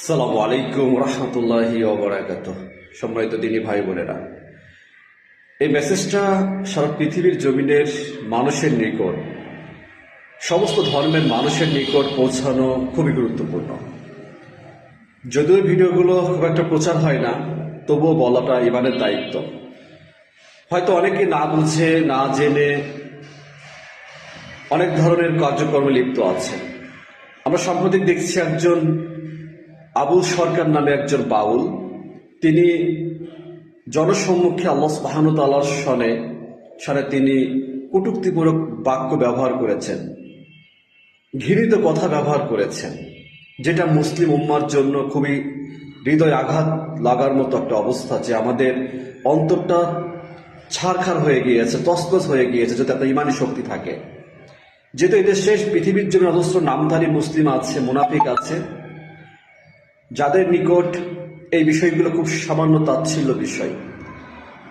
আসসালামু আলাইকুম রহমতুল্লাহি ওবরাকাত সম্মানিত দিনী ভাই বোনেরা, এই মেসেজটা সারা পৃথিবীর জমিনের মানুষের নিকট, সমস্ত ধর্মের মানুষের নিকট পৌঁছানো খুবই গুরুত্বপূর্ণ। যদিও ভিডিওগুলো খুব একটা প্রচার হয় না, তবুও বলাটা ইমানের দায়িত্ব। হয়তো অনেকে না বুঝে, না জেনে অনেক ধরনের কার্যক্রমে লিপ্ত আছে। আমরা সাম্প্রতিক দেখছি একজন আবুল সরকার নামে একজন বাউল। তিনি জনসম্মুখে আল্লাহ বাহানুতালার সনে সনে তিনি কটুক্তিমূলক বাক্য ব্যবহার করেছেন। ঘৃণিত কথা ব্যবহার করেছেন, যেটা মুসলিম উম্মার জন্য খুবই হৃদয় আঘাত লাগার মতো একটা অবস্থা যে আমাদের অন্তরটা ছাড়খার হয়ে গিয়েছে তসতস হয়ে গিয়েছে, যাতে একটা ইমানি শক্তি থাকে। যেহেতু এদের শেষ পৃথিবীর জন্য অজস্র নামধারী মুসলিম আছে, মুনাফিক আছে যাদের নিকট এই বিষয়গুলো খুব সামান্য তাচ্ছিল্য বিষয়,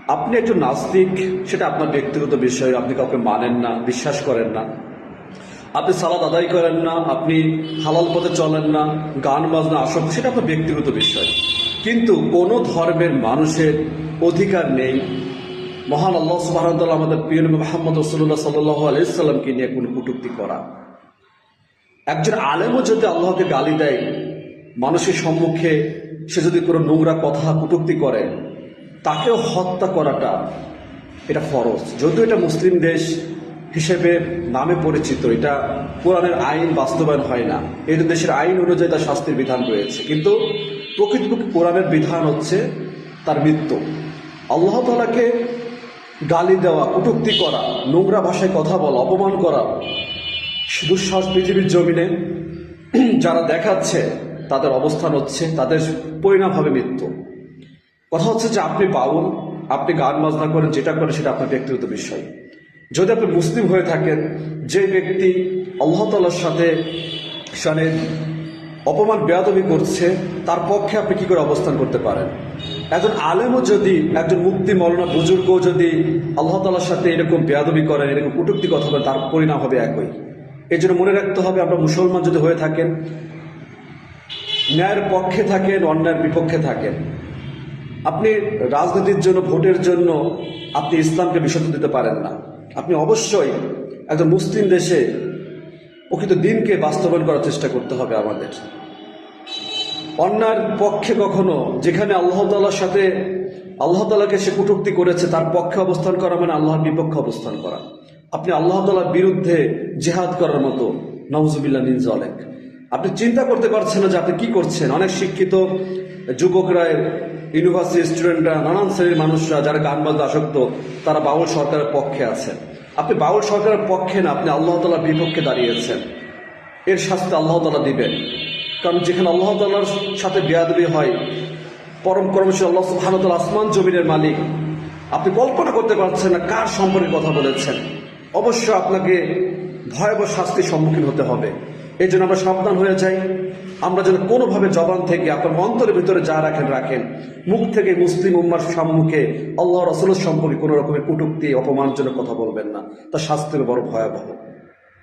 আপনি একটু নাস্তিক, সেটা আপনার ব্যক্তিগত বিষয়, আপনি কাউকে মানেন না, বিশ্বাস করেন না। আপনি সালাদ আদায় করেন না, আপনি হালাল পথে চলেন না, গান বাজনা আসক সেটা আপনার ব্যক্তিগত বিষয়। কিন্তু কোনো ধর্মের মানুষের অধিকার নেই। মহান আল্লাহ সুবাহ আমাদের প্রিয় মোহাম্মদ রসুল্লাহ সাল্লাহ আলাইসাল্লামকে নিয়ে কোনো কটূক্তি করা। একজন আলেমও যদি আল্লাহকে গালি দেয় মানুষের সম্মুখে সে যদি কোনো নোংরা কথা কটূক্তি করে, তাকেও হত্যা করাটা এটা ফরজ। যদিও এটা মুসলিম দেশ হিসেবে নামে পরিচিত, এটা কোরআনের আইন বাস্তবায়ন হয় না। এই দেশের আইন অনুযায়ী তার শাস্তির বিধান রয়েছে। কিন্তু প্রকৃতপক্ষে কোরআনের বিধান হচ্ছে তার মৃত্যু। আল্লাহ তালাকে গালি দেওয়া, কটূক্তি করা, নোংরা ভাষায় কথা বলা, অপমান করা, দুঃসাহস পৃথিবীর জমিনে যারা দেখাচ্ছে তাদের অবস্থান হচ্ছে, তাদের পরিণাম হবে মৃত্যু। কথা হচ্ছে যে আপনি বাউল, আপনি গান বাজনা করেন, যেটা করেন সেটা আপনার ব্যক্তিগত বিষয়। যদি আপনি মুসলিম হয়ে থাকেন, যে ব্যক্তি আল্লাহ তালার সাথে সানে অপমান, বেয়াদবি করছে, তার পক্ষে আপনি কি করে অবস্থান করতে পারেন? একজন আলেমও যদি, একজন মুক্তি মরনা বুজুর্গ যদি আল্লাহ তালার সাথে এরকম বেয়াদবি করেন, এরকম কটুক্তি কথা বলেন, তার পরিণাম হবে একই। এই জন্য মনে রাখতে হবে, আমরা মুসলমান যদি হয়ে থাকেন ন্যায়ের পক্ষে থাকেন, অন্যায়ের বিপক্ষে থাকেন। আপনি রাজনীতির জন্য, ভোটের জন্য আপনি ইসলামকে বিসর্জন দিতে পারেন না। আপনি অবশ্যই একজন মুসলিম দেশে প্রকৃত দিনকে বাস্তবায়ন করার চেষ্টা করতে হবে আমাদের। অন্যার পক্ষে কখনো, যেখানে আল্লাহ তালার সাথে আল্লাহ তালাকে সে কটুক্তি করেছে, তার পক্ষে অবস্থান করা মানে আল্লাহর বিপক্ষে অবস্থান করা। আপনি আল্লাহ তালার বিরুদ্ধে জেহাদ করার মতো নওজুবিল্লা নিন জলেক আপনি চিন্তা করতে পারছেন না যে আপনি কি করছেন। অনেক শিক্ষিত যুবকরা ইউনিভার্সিটি স্টুডেন্টরা নানান শ্রেণির মানুষরা যারা গান বাজনা আসক্ত, তারা বাউল সরকারের পক্ষে আছেন। আপনি বাউল সরকারের পক্ষে না, আপনি আল্লাহ তালার বিপক্ষে দাঁড়িয়েছেন। এর শাস্তি আল্লাহ তালা দিবেন। কারণ যেখানে আল্লাহ তালার সাথে বেয়াদবি হয়, পরম কর্মশী আল্লাহ সুহানতাল আসমান জমিনের মালিক। আপনি কল্পনা করতে পারছেন না কার সম্পর্কে কথা বলেছেন। অবশ্য আপনাকে ভয়াবহ শাস্তির সম্মুখীন হতে হবে। এই জন্য আমরা সাবধান হয়ে যাই। আমরা যেন কোনোভাবে জবান থেকে আপনার অন্তরের ভিতরে যা রাখেন রাখেন। মুখ থেকে মুসলিম উম্মার সম্মুখে আল্লাহ রসুলের সম্পর্কে কোনো রকমের কটুক্তি অপমানজনক কথা বলবেন না। তা শাস্তির বড় ভয়াবহ।